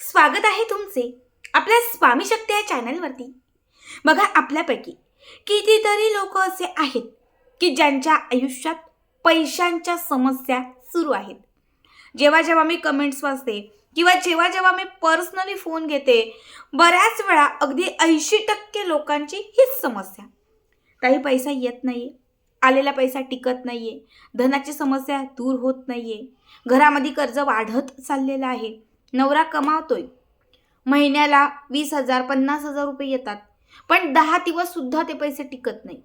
स्वागत आहे तुमचे आपल्या स्वामी शक्ती या चॅनलवरती. बघा आपल्यापैकी कितीतरी लोक असे आहेत की ज्यांच्या आयुष्यात पैशांच्या समस्या सुरू आहेत. जेव्हा जेव्हा मी कमेंट्स वाचते किंवा जेव्हा जेव्हा मी पर्सनली फोन घेते बऱ्याच वेळा अगदी ऐंशी टक्के लोकांची हीच समस्या. काही पैसा येत नाहीये आलेला पैसा टिकत नाहीये धनाची समस्या दूर होत नाहीये घरामध्ये कर्ज वाढत चाललेलं आहे नवरा कमावतोय. महिन्याला वीस हजार पन्नास हजार रुपये येतात. पण दहा दिवस सुद्धा ते पैसे टिकत नाही.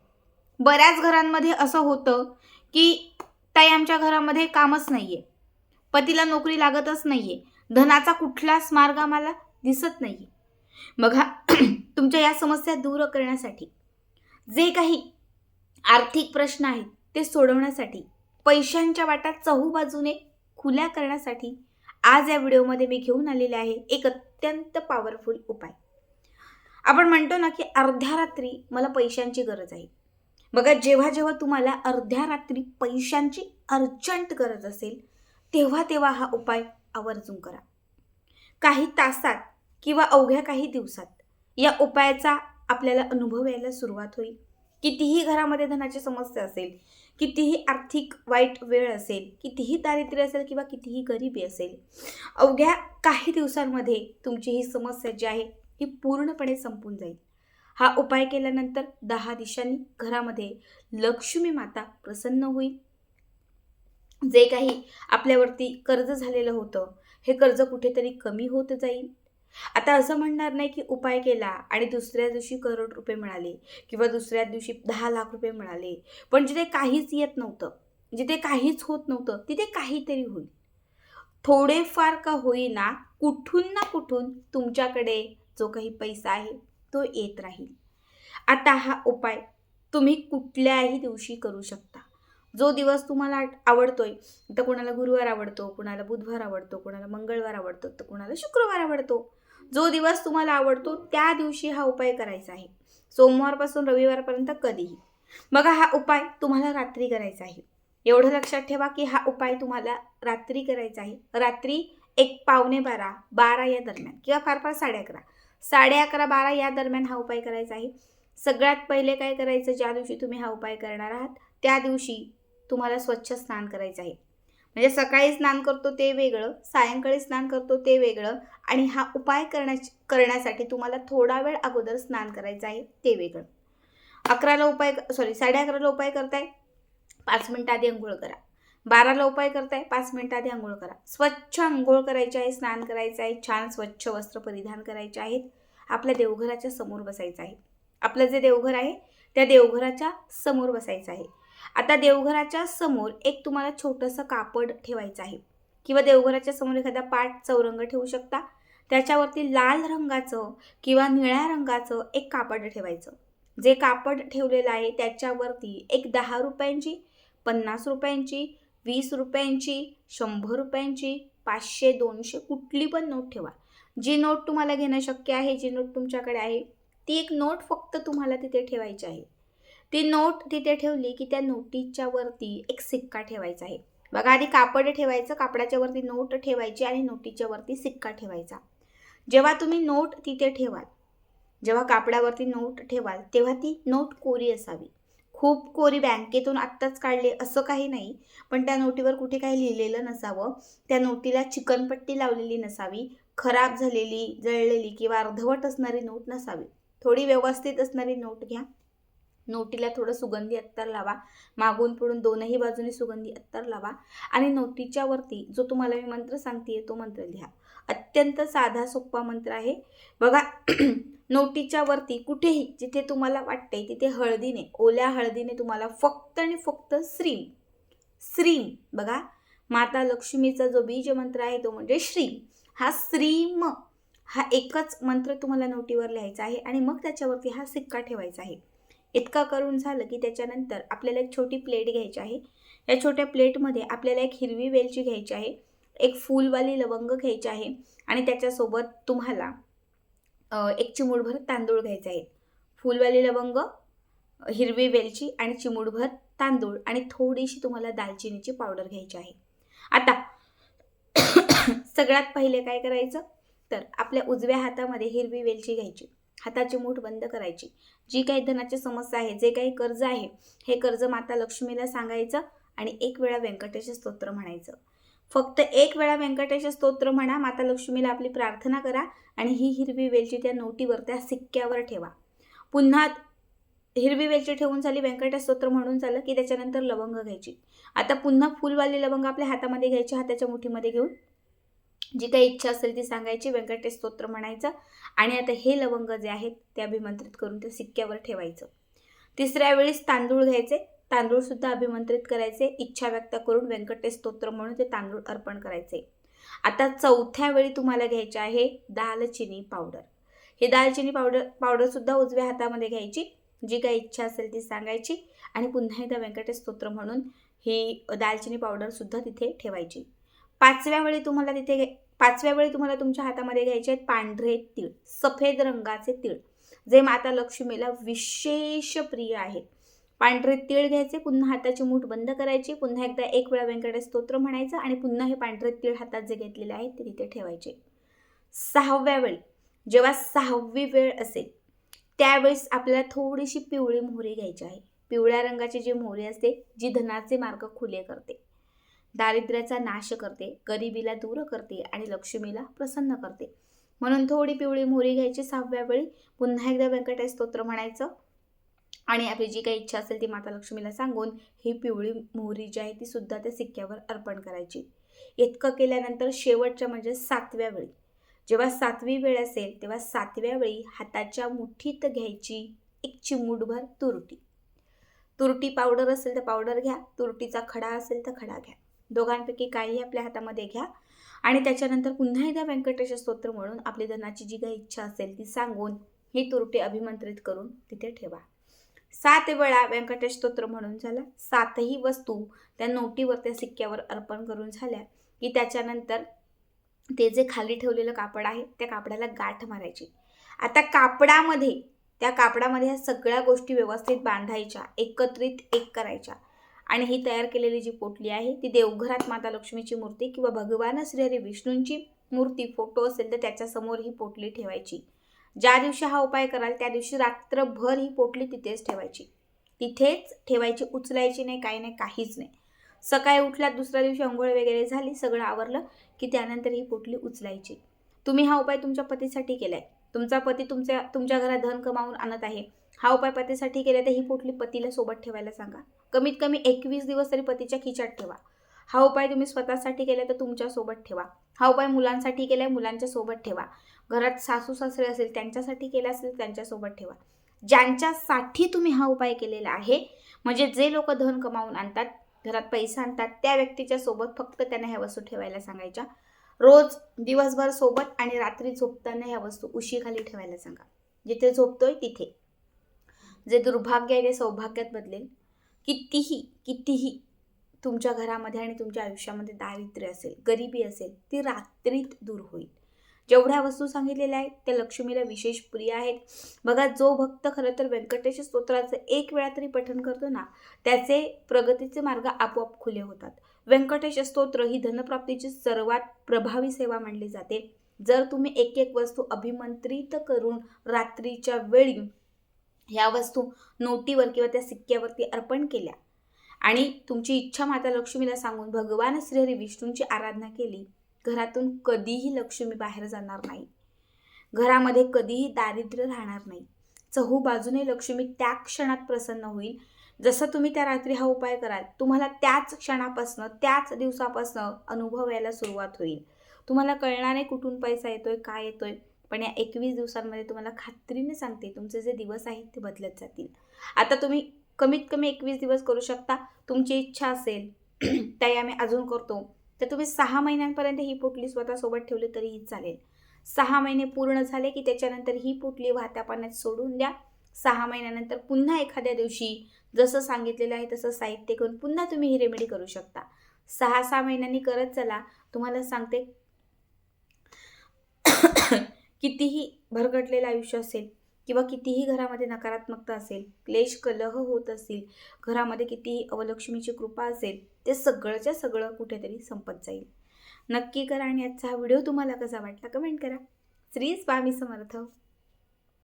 बऱ्याच घरांमध्ये असं होतं की ताई आमच्या घरामध्ये कामच नाहीये. पतीला नोकरी लागतच नाहीये. धनाचा कुठलाच मार्ग आम्हाला दिसत नाहीये बघा तुमच्या या समस्या दूर करण्यासाठी जे काही आर्थिक प्रश्न आहेत ते सोडवण्यासाठी पैशांच्या वाटा चहू बाजूने खुल्या करण्यासाठी आज या व्हिडिओमध्ये मी घेऊन आलेले आहे एक अत्यंत पॉवरफुल उपाय. आपण म्हणतो ना की अर्ध्या रात्री मला पैशांची गरज आहे. बघा जेव्हा जेव्हा तुम्हाला अर्ध्या रात्री पैशांची अर्जंट गरज असेल तेव्हा तेव्हा हा उपाय आवर्जून करा. काही तासात किंवा अवघ्या काही दिवसात या उपायाचा आपल्याला अनुभव यायला सुरुवात होईल. कितीही घरामध्ये धनाची समस्या असेल कितीही आर्थिक वाईट वेळ असेल कितीही दारिद्र्य असेल किंवा कितीही गरिबी असेल अवघ्या काही दिवसांमध्ये तुमची ही समस्या जी आहे ही पूर्णपणे संपून जाईल. हा उपाय केल्यानंतर दहा दिशांनी घरामध्ये लक्ष्मी माता प्रसन्न होईल. जे काही आपल्यावरती कर्ज झालेलं होतं हे कर्ज कुठेतरी कमी होत जाईल. आता असं म्हणणार नाही की उपाय केला आणि दुसऱ्या दिवशी करोड रुपये मिळाले किंवा दुसऱ्या दिवशी दहा लाख रुपये मिळाले. पण जिथे काहीच येत नव्हतं जिथे काहीच होत नव्हतं तिथे काहीतरी होईल. थोडेफार का होईना कुठून ना कुठून तुमच्याकडे जो काही पैसा आहे तो येत राहील. आता हा उपाय तुम्ही कुठल्याही दिवशी करू शकता. जो दिवस तुम्हाला आवडतोय तर कोणाला गुरुवार आवडतो कोणाला बुधवार आवडतो कोणाला मंगळवार आवडतो तर कोणाला शुक्रवार आवडतो. जो दिवस तुम्हाला आवडतो त्या दिवशी हा उपाय करायचा आहे. सोमवारपासून रविवारपर्यंत कधीही. बघा हा उपाय तुम्हाला रात्री करायचा आहे. एवढं लक्षात ठेवा की हा उपाय तुम्हाला रात्री करायचा आहे. रात्री एक पावणे बारा बारा या दरम्यान किंवा फार फार साडे अकरा. साडे अकरा बारा या दरम्यान हा उपाय करायचा आहे. सगळ्यात पहिले काय करायचं? ज्या दिवशी तुम्ही हा उपाय करणार आहात त्या दिवशी तुम्हाला स्वच्छ स्नान करायचं आहे. म्हणजे सकाळी स्नान करतो ते वेगळं सायंकाळी स्नान करतो ते वेगळं आणि हा उपाय करण्याची करण्यासाठी तुम्हाला थोडा वेळ अगोदर स्नान करायचं आहे ते वेगळं. अकराला उपाय सॉरी साडे अकराला उपाय करताय? पाच मिनटं आधी अंघोळ करा. बाराला उपाय करताय? पाच मिनटं आधी आंघोळ करा. स्वच्छ आंघोळ करायची आहे स्नान करायचं आहे छान स्वच्छ वस्त्र परिधान करायचे आहेत. आपल्या देवघराच्या समोर बसायचं आहे. आपलं जे देवघर आहे त्या देवघराच्या समोर बसायचं आहे. आता देवघराच्या समोर एक तुम्हाला छोटंसं कापड ठेवायचं आहे. किंवा देवघराच्या समोर एखादा पाट चौरंग ठेवू शकता. त्याच्यावरती लाल रंगाचं किंवा निळ्या रंगाचं एक कापड ठेवायचं. जे कापड ठेवलेलं आहे त्याच्यावरती एक दहा रुपयांची पन्नास रुपयांची वीस रुपयांची शंभर रुपयांची पाचशे दोनशे कुठली पण नोट ठेवा. जी नोट तुम्हाला घेणं शक्य आहे जी नोट तुमच्याकडे आहे ती एक नोट फक्त तुम्हाला तिथे ठेवायची आहे. ती नोट तिथे ठेवली की त्या नोटीच्या वरती एक सिक्का ठेवायचा आहे. बघा आधी कापड ठेवायचं कापडाच्या वरती नोट ठेवायची आणि नोटीच्या वरती सिक्का ठेवायचा. जेव्हा तुम्ही नोट तिथे ठेवाल जेव्हा कापडावरती नोट ठेवाल तेव्हा ती नोट कोरी असावी. खूप कोरी बँकेतून आत्ताच काढले असं काही नाही पण त्या नोटीवर कुठे काही लिहिलेलं नसावं. त्या नोटीला चिकनपट्टी लावलेली नसावी खराब झालेली जळलेली किंवा अर्धवट असणारी नोट नसावी. थोडी व्यवस्थित असणारी नोट घ्या. नोटीला थोडं सुगंधी अत्तर लावा. मागून पुढून दोनही बाजूने सुगंधी अत्तर लावा. आणि नोटीच्या वरती जो तुम्हाला मी मंत्र सांगते तो मंत्र लिहा. अत्यंत साधा सोपा मंत्र आहे. बघा नोटीच्या वरती कुठेही जिथे तुम्हाला वाटते तिथे हळदीने ओल्या हळदीने तुम्हाला फक्त आणि फक्त श्रीम श्रीम. बघा माता लक्ष्मीचा जो बीज मंत्र आहे तो म्हणजे श्रीम. हा श्रीम हा एकच मंत्र तुम्हाला नोटीवर लिहायचा आहे आणि मग त्याच्यावरती हा सिक्का ठेवायचा आहे. इतका करून झालं की त्याच्यानंतर आपल्याला एक छोटी प्लेट घ्यायची आहे. या छोट्या प्लेटमध्ये आपल्याला एक हिरवी वेलची घ्यायची आहे एक फूलवाली लवंग घ्यायची आहे आणि त्याच्यासोबत तुम्हाला एक चिमूटभर तांदूळ घ्यायचे आहेत. फूलवाली लवंग हिरवी वेलची आणि चिमूटभर तांदूळ आणि थोडीशी तुम्हाला दालचिनीची पावडर घ्यायची आहे. आता सगळ्यात पहिले काय करायचं? तर आपल्या उजव्या हातामध्ये हिरवी वेलची घ्यायची. हाताची मूठ बंद करायची. जी काही धनाची समस्या आहे जे काही कर्ज आहे हे कर्ज माता लक्ष्मीला सांगायचं आणि एक वेळा व्यंकटेश स्तोत्र म्हणायचं. फक्त एक वेळा व्यंकटेश स्तोत्र म्हणा माता लक्ष्मीला आपली प्रार्थना करा आणि ही हिरवी वेलची त्या नोटीवर त्या सिक्क्यावर ठेवा. पुन्हा हिरवी वेलची ठेवून झाली व्यंकटेश स्तोत्र म्हणून झालं की त्याच्यानंतर लवंग घ्यायची. आता पुन्हा फुलवाली लवंग आपल्या हातामध्ये घ्यायची हाताच्या मुठीमध्ये घेऊन जी काही इच्छा असेल ती सांगायची व्यंकटेश स्तोत्र म्हणायचं आणि आता हे लवंग जे आहेत ते अभिमंत्रित करून ते सिक्क्यावर ठेवायचं. तिसऱ्या वेळेस तांदूळ घ्यायचे तांदूळसुद्धा अभिमंत्रित करायचे इच्छा व्यक्त करून व्यंकटेश स्तोत्र म्हणून ते तांदूळ अर्पण करायचे. आता चौथ्या वेळी तुम्हाला घ्यायचे आहे दालचिनी पावडर. हे दालचिनी पावडर पावडरसुद्धा उजव्या हातामध्ये घ्यायची जी काही इच्छा असेल ती सांगायची आणि पुन्हा एकदा व्यंकटेश स्तोत्र म्हणून ही दालचिनी पावडरसुद्धा तिथे ठेवायची. पाचव्या वेळी तुम्हाला तिथे पाचव्या वेळी तुम्हाला तुमच्या हातामध्ये घ्यायचे आहेत पांढरे तीळ सफेद रंगाचे तीळ जे माता लक्ष्मीला विशेष प्रिय आहेत. पांढरे तीळ घ्यायचे पुन्हा हाताची मूठ बंद करायची पुन्हा एकदा एक वेळा व्यंकटेश स्तोत्र म्हणायचं आणि पुन्हा हे पांढरे तीळ हातात जे घेतलेले आहेत ते तिथे ठेवायचे. सहाव्या वेळी जेव्हा सहावी वेळ असेल त्यावेळेस आपल्याला थोडीशी पिवळी मोहरी घ्यायची आहे. पिवळ्या रंगाची जी मोहरी असते जी धनाचे मार्ग खुले करते. दारिद्र्याचा नाश करते गरिबीला दूर करते आणि लक्ष्मीला प्रसन्न करते. म्हणून थोडी पिवळी मोहरी घ्यायची सहाव्या वेळी. पुन्हा एकदा व्यंकटेश स्तोत्र म्हणायचं. आणि आपली जी काही इच्छा असेल ती माता लक्ष्मीला सांगून ही पिवळी मोहरी जी आहे ती सुद्धा त्या सिक्क्यावर अर्पण करायची. इतकं केल्यानंतर शेवटच्या म्हणजे सातव्या वेळी. जेव्हा सातवी वेळ असेल तेव्हा सातव्या वेळी हाताच्या मुठीत घ्यायची एक चिमूटभर तुरटी. तुरटी पावडर असेल तर पावडर घ्या तुरटीचा खडा असेल तर खडा घ्या. दोघांपैकी काही आपल्या हातामध्ये घ्या. आणि त्याच्यानंतर पुन्हा एकदा व्यंकटेश स्तोत्र म्हणून आपली धनाची जी काही इच्छा असेल ती सांगून ही तुरटी अभिमंत्रित करून तिथे ठेवा. सात वेळा व्यंकटेश स्तोत्र म्हणून झाला. सातही वस्तू त्या नोटीवर त्या सिक्क्यावर अर्पण करून झाल्या. की त्याच्यानंतर ते जे खाली ठेवलेलं कापड आहे त्या कापडाला गाठ मारायची. आता कापडामध्ये त्या कापडामध्ये ह्या सगळ्या गोष्टी व्यवस्थित बांधायच्या एकत्रित एक करायच्या. आणि ही तयार केलेली जी पोटली आहे ती देवघरात माता लक्ष्मीची मूर्ती किंवा भगवान श्रीहरी विष्णूंची मूर्ती फोटो असेल तर त्याच्यासमोर ही पोटली ठेवायची. ज्या दिवशी हा उपाय कराल त्या दिवशी रात्रभर ही पोटली तिथेच ठेवायची. तिथेच ठेवायची उचलायची नाही काही नाही काहीच नाही. सकाळी उठल्यात दुसऱ्या दिवशी अंघोळ वगैरे झाली सगळं आवरलं की त्यानंतर ही पोटली उचलायची. तुम्ही हा उपाय तुमच्या पतीसाठी केलाय. तुमचा पती तुमच्या तुमच्या घरात धन कमावून आणत आहे. हा उपाय पतीसाठी केला तर ही पोटली पतीला सोबत ठेवायला सांगा. कमीत कमी एकवीस दिवस तरी पतीच्या खिचात ठेवा. हा उपाय तुम्ही स्वतःसाठी केला तर तुमच्यासोबत ठेवा. हा उपाय मुलांसाठी केलाय मुलांच्या सोबत ठेवा. घरात सासू सासरे असेल त्यांच्यासाठी केला असेल त्यांच्यासोबत ठेवा. ज्यांच्यासाठी तुम्ही हा उपाय केलेला आहे म्हणजे जे लोक धन कमावून आणतात घरात पैसा आणतात त्या व्यक्तीच्या सोबत फक्त त्यांना ह्या वस्तू ठेवायला सांगायच्या. रोज दिवसभर सोबत आणि रात्री झोपताना ह्या वस्तू उशीखाली ठेवायला सांगा. जिथे झोपतोय तिथे. जे दुर्भाग्य आहे ते सौभाग्यात बदलेल. कितीही कितीही तुमच्या घरामध्ये आणि तुमच्या आयुष्यामध्ये दारिद्र्य असेल गरिबी असेल ती रात्रीत दूर होईल. जेवढ्या वस्तू सांगितलेल्या आहेत त्या लक्ष्मीला विशेष प्रिय आहेत. बघा जो भक्त खरं तर व्यंकटेश स्तोत्राचं एक वेळा तरी पठण करतो ना त्याचे प्रगतीचे मार्ग आपोआप खुले होतात. व्यंकटेश स्तोत्र ही धनप्राप्तीची सर्वात प्रभावी सेवा मानली जाते. जर तुम्ही एक एक वस्तू अभिमंत्रित करून रात्रीच्या वेळी ह्या वस्तू नोटीवर किंवा त्या सिक्क्यावरती अर्पण केल्या. आणि तुमची इच्छा माता लक्ष्मीला सांगून भगवान श्रीहरी विष्णूंची आराधना केली घरातून कधीही लक्ष्मी बाहेर जाणार नाही. घरामध्ये कधीही दारिद्र्य राहणार नाही. चहू बाजूने लक्ष्मी त्या क्षणात प्रसन्न होईल. जसं तुम्ही त्या रात्री हा उपाय कराल तुम्हाला त्याच क्षणापासनं त्याच दिवसापासनं अनुभव यायला सुरुवात होईल. तुम्हाला कळणार आहे कुठून पैसा येतोय काय येतोय. पण या एकवीस दिवसांमध्ये तुम्हाला खात्रीने सांगते तुमचे जे दिवस आहेत ते बदलत जातील. आता तुम्ही कमीत कमी एकवीस दिवस करू शकता. तुमची इच्छा असेल ताई आम्ही अजून करतो. तर तुम्ही सहा महिन्यांपर्यंत ही पोटली स्वतःसोबत ठेवली तरीही चालेल. सहा महिने पूर्ण झाले की त्याच्यानंतर ही पोटली वाहत्या पाण्यात सोडून द्या. सहा महिन्यानंतर पुन्हा एखाद्या दिवशी जसं सांगितलेलं आहे तसं साहित्य घेऊन पुन्हा तुम्ही ही रेमेडी करू शकता. सहा सहा महिन्यांनी करत चला तुम्हाला सांगते कितीही भरकटलेलं आयुष्य असेल किंवा कितीही घरामध्ये नकारात्मकता असेल क्लेश कलह होत असतील घरामध्ये कितीही अवलक्ष्मीची कृपा असेल ते सगळंच्या सगळं कुठेतरी संपत जाईल. नक्की करा आणि आजचा हा व्हिडिओ तुम्हाला कसा वाटला कमेंट करा. श्री स्वामी समर्थ.